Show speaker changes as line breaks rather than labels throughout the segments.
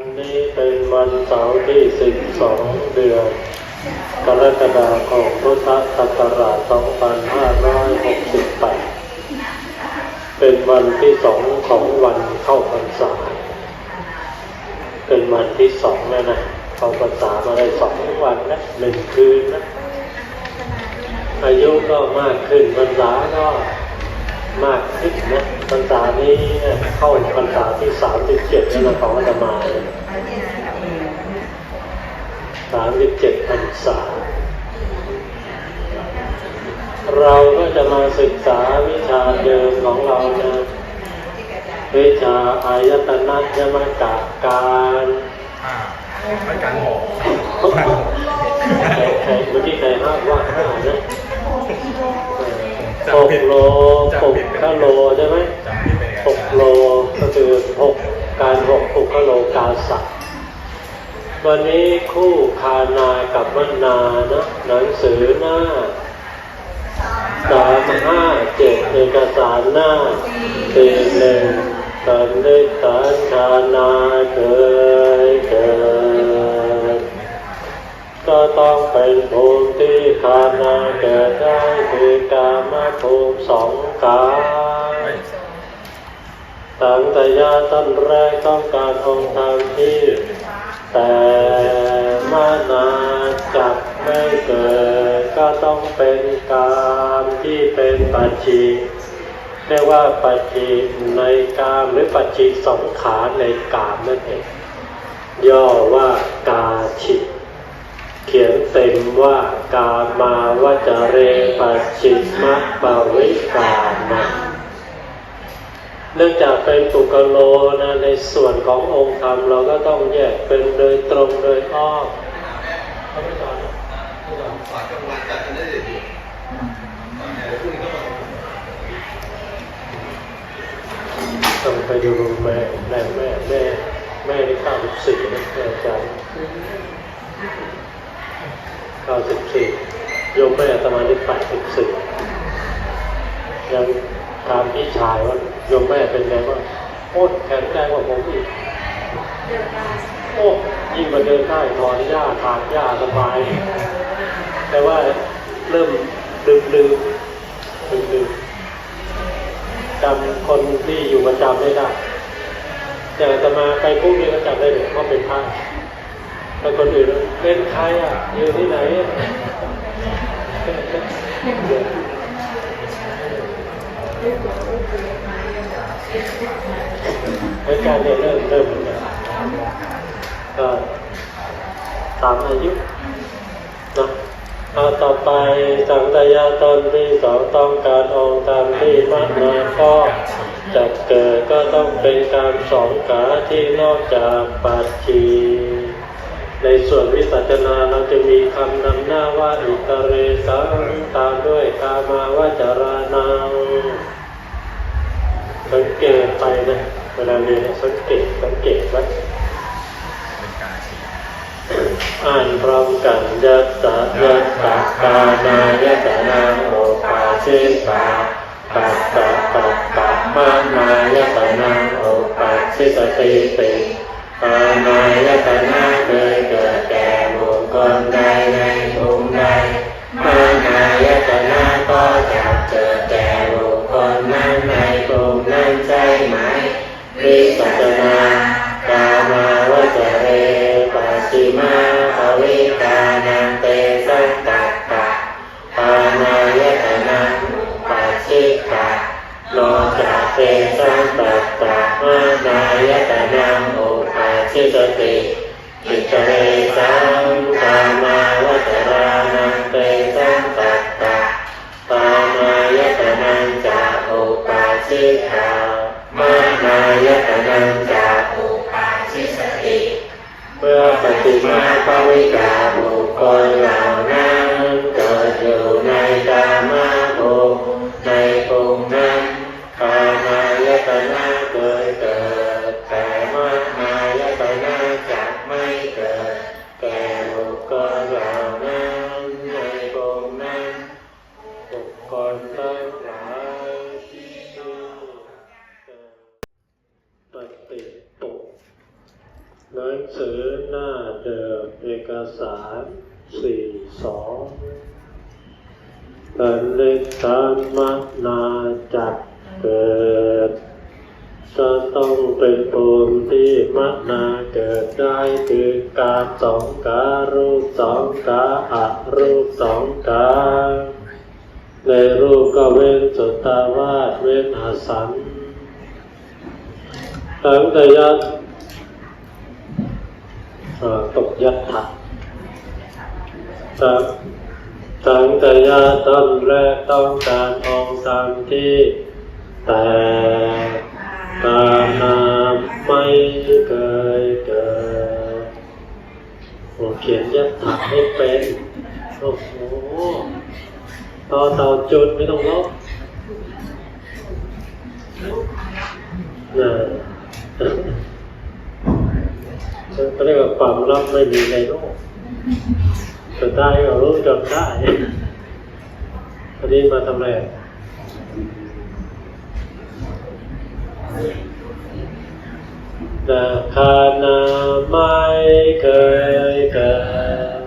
นี้เป็นวันเสาร์ที่ 12 เดือน กรกฎาคมพุทธศักราช 2568 เป็นวันที่สองของวันเข้าพรรษา เป็นวันที่สองแล้วนะ เข้าพรรษามาได้สองวันแล้วหนึ่งคืนนะ อายุก็มากขึ้นพรรษาก็ มากขึ้นนะพรรษานี้เนี่ยเข้าพรรษาที่สามสิบเจ็ดแล้วนะของอาตมาสามสิบเจ็ดพรรษา เราก็จะมาศึกษาวิชาเดิมของเรานะวิชาอายตนะยมกับการ
อ่าไม่การหก
ใครใครเมื่อกี้ใครห้าว่าห้านะ หกโลหกขโลใช่ไหม
จำผิดไปไง
หกโลก็คือหกการหกหกขโลกาสักวันนี้คู่คานากับมันนานะหนังสือหน้าสามห้าเจ็ดเอกสารหน้าสี่หนึ่งสันนิษฐานคานาเคยเกิด ก็ต้องเป็นภูมิที่คานาเกิดได้คือกามภูมิสองกายตังแตยาต้นแรกต้องการองค์ธรรมที่ แต่มานาจักไม่เกิด ก็ต้องเป็นกามที่เป็นปัจจิเรียกว่าปัจจิในกามหรือปัจจิสองขาในกามนั่นเองย่อว่ากาชิ ขียนเต็มว่ากามาวจเรปัจจิมะปวิกามะเนื่องจากเป็นปุกโลนะในส่วนขององค์ธรรมเราก็ต้องแยกเป็นโดยตรงโดยอ้อมต้องไปดูแม่แม่แม่แม่แม่ที่ข้าวสิบสี่นะอาจารย์ ข้าสิบสี่โยมแม่อาตมาที่แปดสิบสี่ยังถามพี่ชายว่าโยมแม่เป็นไงบ้างโอ้แข็งใจกว่าผมอีกโอ้ยิ่งมาเดินได้ถอนหญ้าทานหญ้าสบาย แต่ว่าเริ่มลืมลืมลืมลืมจำคนที่อยู่ประจำไม่ได้แต่อาตมาไปปุ๊บนี่ก็จำได้เลยว่าเป็นพระ แต่คนอื่นเป็นใครอะอยู่ที่ไหนอะเหตุการเนี่ยเริ่มเริ่มก็ตามอายุนะเอาต่อไปสังตยาตนที่สองต้องการองค์ตามที่มัดนาก็จะเกิดก็ต้องเป็นการสองขาที่นอกจากปัจจี ในส่วนวิสัชนาเราจะมีคำนำหน้าว่าอิตเรสังตามด้วยกามาวจารานังสังเกตไปนะเวลาเรียนสังเกตสังเกตไว้
เป็นการฉีด
อ่านพร้อมกันยัตตะยัตตะกานายตะนาโอปาชิตาปัตตะปัตตะมานายตะนาโอปัสสิตติติปานายตะนา หนังสือหน้าเดิมเอกสารสี่สองตันเลธานมนาจักเกิด จะต้องเป็นภูมิที่มักนาเกิดได้คือการสองการูปสองกาอะรูปสองกาในรูปก็เว้นสุตตาวาสเว้นอาสันตั้งแต่ยัด ตกยัดถักครับตั้งแต่ยัดต้นแรกต้องการองค์ตามที่ แต่การนามไม่เคยเกิดโอ้เขียนยัดถักให้เป็นโอ้โหต่อเต่าจุดไม่ต้องลบนะ เขาเรียกว่าความลับไม่มีในโลกสุดท้ายก็รู้จนได้วันนี้มาทำอะไรนาคานาไม่เคยเกิด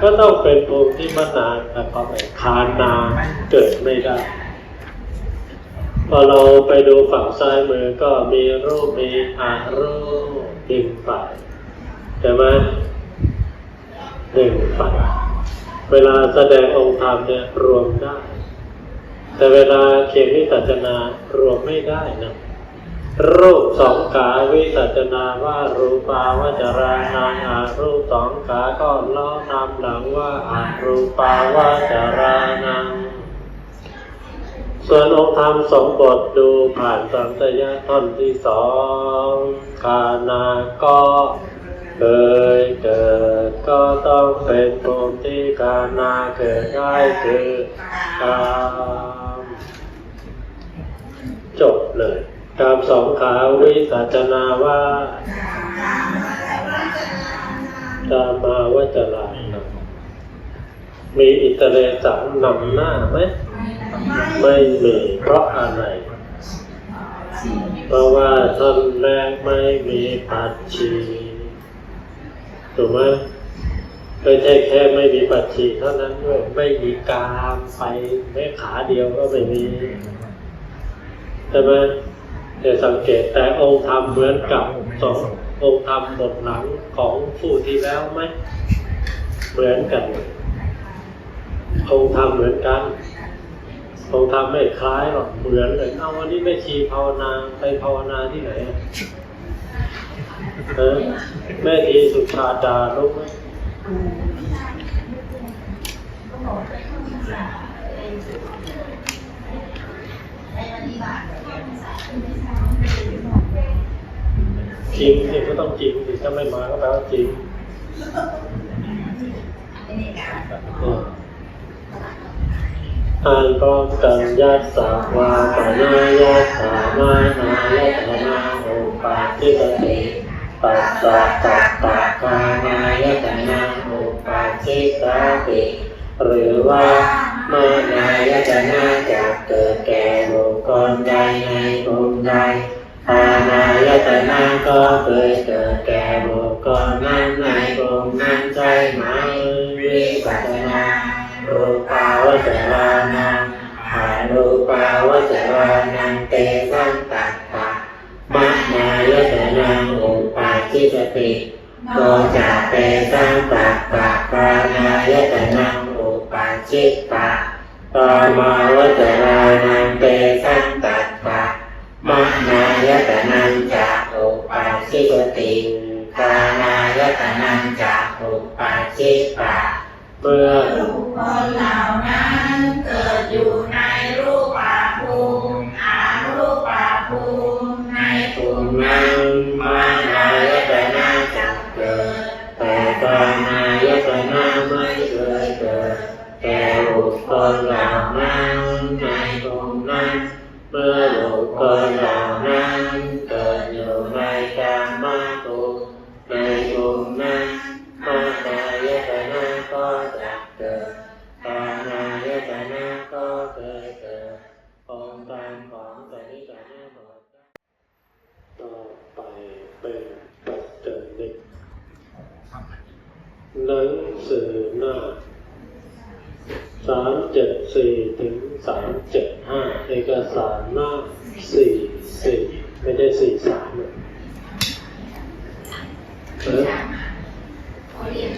ก็ต้องเป็นภูมิที่มานานแต่ก็ไม่คานาเกิดไม่ได้ พอเราไปดูฝั่งซ้ายมือก็มีรูปมีอารูป หนึ่งฝ่ายใช่ไหมหนึ่งฝ่ายเวลาแสดงองค์ธรรมเนี่ยรวมได้ แต่เวลาเขียนวิสัชนารวมไม่ได้นะรูปสองขาวิสัชนาว่ารูปาวจรานางอารูปสองขาก็ล้อตามหลังว่าอารูปาวจรานัง ส่วนองค์ธรรมสองบทดูผ่านสัมตยะท่อนที่สองคานาก็เคยเกิดก็ต้องเป็นภูมิที่คานาเกิดได้คือกามจบเลยกามสองขาวิสัจนาว่าตามมาวจรานมีอิตเลสังนำหน้าไหม ไม่มีเพราะอะไร เพราะว่าท่อนแรกไม่มีปัจฉีถูกไหมไม่ใช่แค่ไม่มีปัจฉีเท่านั้นด้วยไม่มีกามไปแม้ขาเดียวก็ไม่มีใช่ไหมจะสังเกตแต่องค์ธรรมเหมือนกับสององค์ธรรมบทหลังของผู้ที่แล้วไหมเหมือนกันองค์ธรรมเหมือนกัน คงทำไม่คล้ายหรอกเหมือนเลยเอาวันนี้ไม่ชีภาวนาไปภาวนาที่ไหนอะเออแม่ทีสุชาดารู้ไหมจริงสิก็ต้องจริงสิถ้าไม่มาก็แปลว่าจริงเอออ่านพร้อมกันยัสสาวาปนายาสามานายตนาโอปาทิปติปัสสะตัปปะกานายตนาโอปาทิตาติหรือว่ามานายตนาจะเกิดแก่บุคคลใดในภูมิใดปานายตนาก็เคยเกิดแก่บุคคลนั้นในภูมินั้นใช่ไหมวิปัสสนา รูปาวจรานังอารูปาวจรานังเตสังตัตตะมัจนายตนังอุปาทิสติโกจะเตสังตัตตะปานายตนังอุปาชิตตะตมาวจรานังเตสังตัตตะมัจนายตนังจะอุปาชิสติกานายตนังจะอุปาชิตตะ เมื่อ
บุคคลเหล่านั้น
หนังสือหน้าสามเจ็ดสี่ถึงสามเจ็ดห้าเอกสารหน้าสี่สี่ไม่ได้สี่สามเอ
สี่
อ
สามเขาเรียน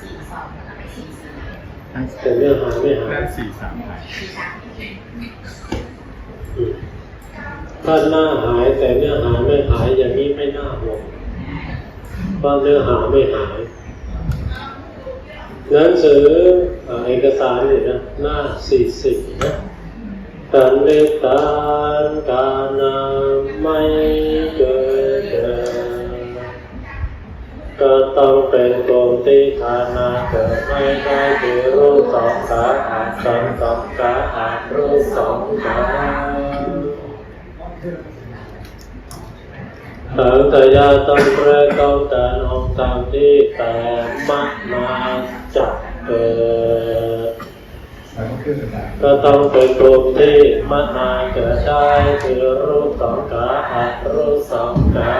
สี่สองแล้วก็ไปสี่สี่
แต่เนื้อหาไม่หา
นั่
ย
นสี่สามหาย
สี่สาม
อืมถ้าหน้าหายแต่เนื้อหาไม่หายอย่างนี้ไม่น่าห่วงเพราะเนื้อหาไม่หาย หนังสือเอกสารนี่นะหน้าสี่สิบนะกันเดตานการนาไม่เกิดเดิมก็ต้องเป็นกลมที่ฐานาเกิดไม่ได้คือรูปสองขาอาจสองสองขาอาจรูปสองขา สังตยาต้องแรกต้องการองตามที่แต่มักมาจับเกิดก็ต้องเป็นกลุ่มที่มนาเกิดได้คือรูปสองขาอัดรูปสองขา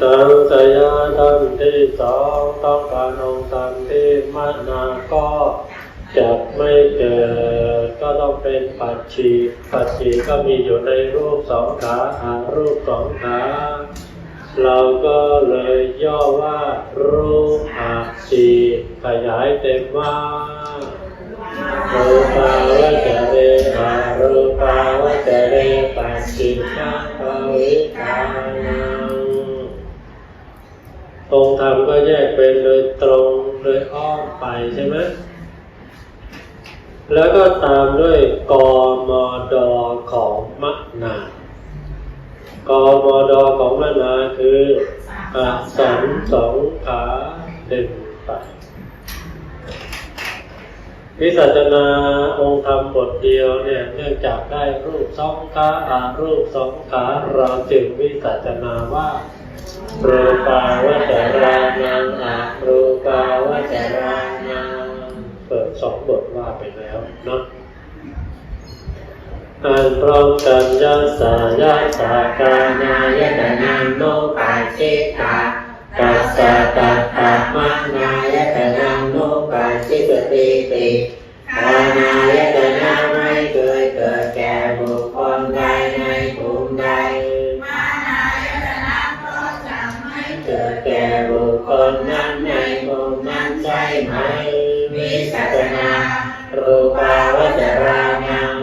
ตั้งใจยาตั้งที่สองต้องการองตามที่มนาก็ จะไม่เกิดก็ต้องเป็นปัจฉีปัจฉีก็มีอยู่ในรูปสองขาอารูปสองขาเราก็เลยย่อว่ารูปอาชีขยายเต็มว่ารูปาวจเรอารูปาวจเรปัสสิมาภวิกานังองค์ธรรมก็แยกเป็นโดยตรงโดยอ้อมไปใช่ไหม แล้วก็ตามด้วยกมดของมะนากมดของมะนาคืออักษรสองขาดึงไปวิสัชนาองค์ธรรมบทเดียวเนี่ยเนื่องจากได้รูปสองขาอารูปสองขาเราจึงวิสัชนาว่ารูปาวจรานังอารูปาวจรานัง เปิดสองบทว่าไปแล้วเนาะอ่านพร้อมกันยะสายะสากานายตนังโนปัจจิตากัสสะตัตตมานายตนังโนปัจจิตติติปานายตนะไม่เคยเกิดแก่บุคคลใดในกลุ่มใด
มานายตนะก็จะไม่
เกิดแก่บุ สัชนารูปาวจรานัง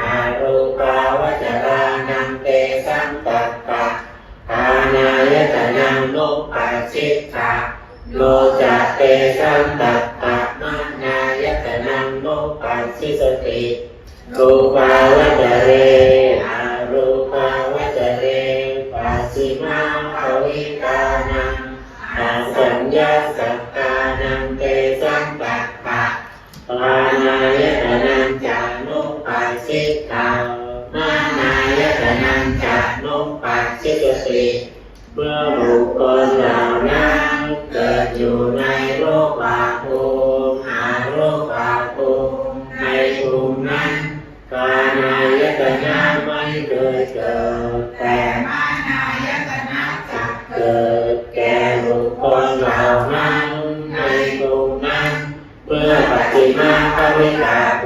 อารูปาวจรานังเตสังตัตตะปานายตนังโนปัจจิตาโลจเตสังตัตตะมานายตนังโนปัสสิสติรูปาวจเรอารูปาวจเรปัสสิมาภวิกานังอาสัญญาสักานายตนังจานุปัสสิตามานายตนังจานุปัสสิกสติเมื่อบุคคลเหล่านั้นเกิดอยู่ในโลกบาภูมิหาโลกบาภูมิในภูมินั้นกานายตนะไม่เคยเกิดแต่
มานาย
ม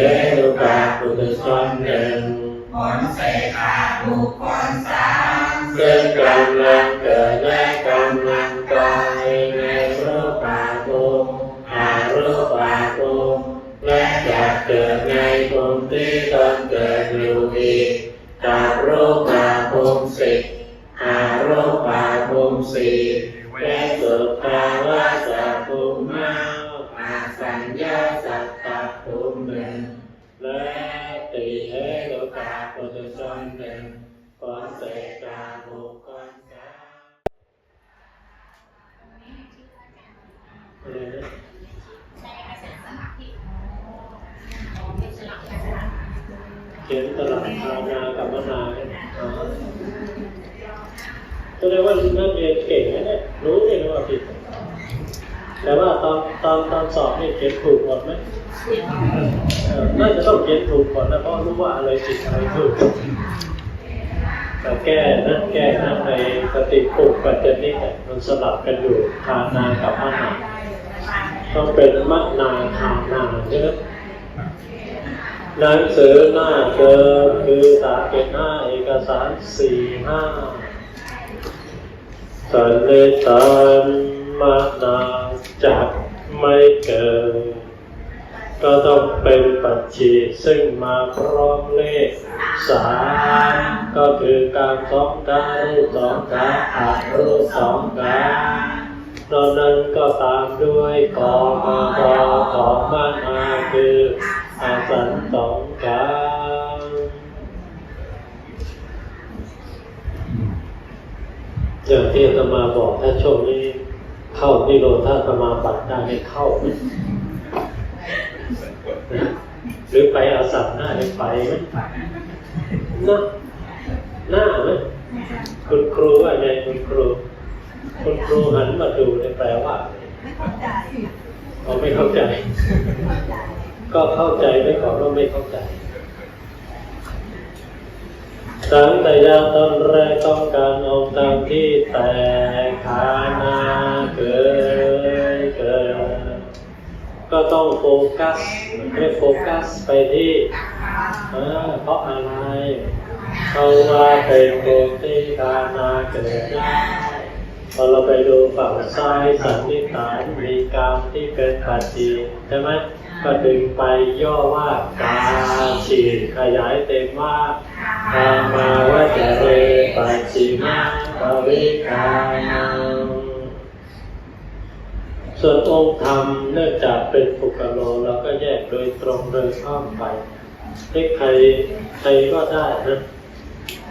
เหตุกาปุถุชนหนึ่ง
ผลเสกาบุคคลสาม
ซึ่งกำลังเกิดและกำลังตายในรูปาภูมิอารูปาภูมิและจะเกิดในภูมิที่ตนเกิดอยู่อีกกับรูปาภูมิสิบอารูปาภูมิสี่และสุภาวะสัพภูมิห้าอาสัญญา จนเป็นผลเกิดกาบุคคลหรื
อ
เขียนตลาดภาวนากรรมนาก็เรียว่านั่นเยนเก่งนะเนี่ยรู้เองว่าผิด แต่ว่าตอนตอนตอนสอบนี่เขียนถูกหมดไหมเออน่าจะต้องเขียนถูกหมดนะเพราะรู้ว่าอะไรผิดอะไรถูกแต่แก้นะแก้นะในสติปุกปัจจนิกเนี่ยมันสลับกันอยู่คานากับมนาต้องเป็นมนาคานาใช่ไหมหนังสือหน้าเดิมคือสาเกตหน้าเอกสารสี่ห้าสันนิษฐานมานา จักไม่เกินก็ต้องเป็นปัจจิซึ่งมาพร้อมเลขสามก็คือการสองกายสองกาอารูปสองกายนอกนั้นก็ตามด้วยกอมาดอของมานาคืออาสันสองกายอย่างที่อาตมาบอกถ้าช่วงนี้ เข้านิโรธาสมาบัติได้ไม่เข้าไหมหรือไปอาสัมหน้าได้ไปไหมนะหน้าไหมคุณครูว่าไงคุณครู คุณครูหันมาดูเนี่ยแปลว่าเขาไม่เข้าใจ ก็เข้าใจไว้ก่อนว่าไม่เข้าใจ สังตยาตอนแรกต้องการองค์ตามที่แต่ขานาเกิดเกิดก็ต้องโฟกัสไม่โฟกัสไปที่เพราะอะไรเพราะว่าเป็นโกที่ขานาเกิดได้พอเราไปดูฝั่งซ้ายสันนิษฐานมีกรรมที่เป็นปัจจีใช่ไหมก็ดึงไปย่อว่ากาฉีดขยายเต็มว่า ธรรมาวจเรปัจฉิมาปวิกานังส่วนองค์ธรรมเนื่องจากเป็นปุกโลเราก็แยกโดยตรงโดยข้ามไปให้ใครใครก็ได้นะ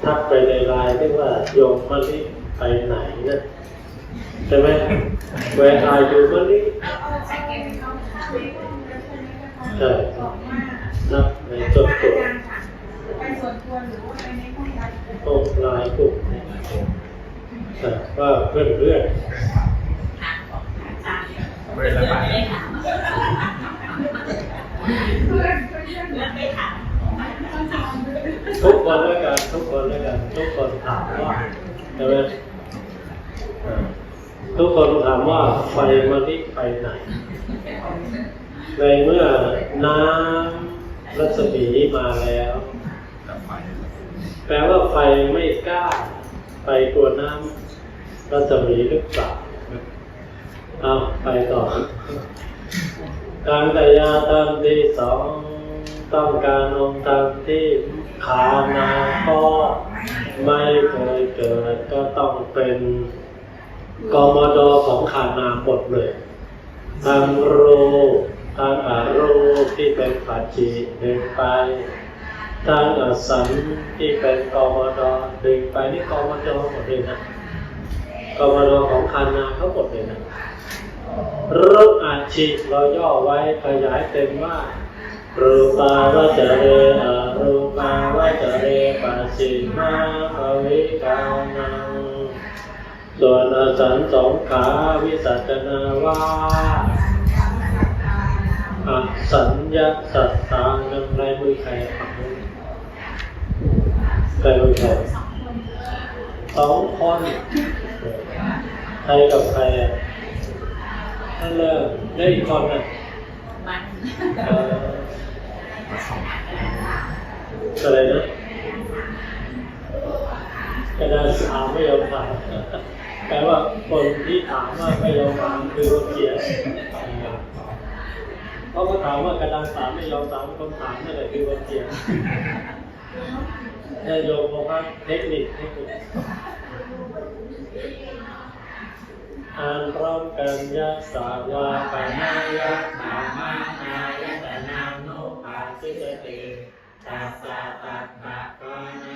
ทักไปในไลน์ที่ว่าโยมมะลิไปไหนนะใช่ไหม Where are you มะลิใช่นับในจดตัว
ส่วนตัวหรือว่าไปในห้องรับ
โอ้ลายกลุ่มแต่ว่าเพื่อนเพื่อน
เพื่
อนเพื่อนเพื่อนไม่ถาม
ทุกคนแล้วกันทุกคนแล้วกันทุกคนถามว่าใช่ไหมทุกคนถามว่าไฟมะลิไปไหน ในเมื่อน้ำรัศมีมาแล้ว แปลว่าไฟไม่กล้าไปตัวน้ำรัศมีหรือเปล่าเอาไปต่อการแต่ยาตามที่สองต้องการองค์ตามที่ขานาก็ไม่เคยเกิดก็ต้องเป็นกมดของขานาหมดเลยทางรูทางอารูที่เป็นปัจจิดึงไป ทางอสันที่เป็นกมดดึงไปนี่กมดหมดเลยนะกมดของคานาเขาหมดเลยนะรูปอาชิเราย่อไว้ขยายเต็มว่ารูปาวจเรอรูปาวจเรปัสสิมาภวิกานังส่วนอสันสองขาวิสัชนาว่าอสัญญาสัตตานังไรมือใครปักมือ ใครมือใครสองคนใครกับใครอะนั่นเลยได้อีกคนอะ
มัน
เอออะไรนะกระดานถามไม่ยอมถามแปลว่าคนที่ถามว่าไม่ยอมถามคือคนเขียนเพราะเขาถามว่ากระดานถามไม่ยอมถามคนถามนั่นแหละคือคนเขียน แต่โยมบอกว่าเทคนิคเทคนิคอ่านพร้อมกันยะสาวาปนายะมามานายะตนามโนปัสสิติตัสสะตัปปะปะนา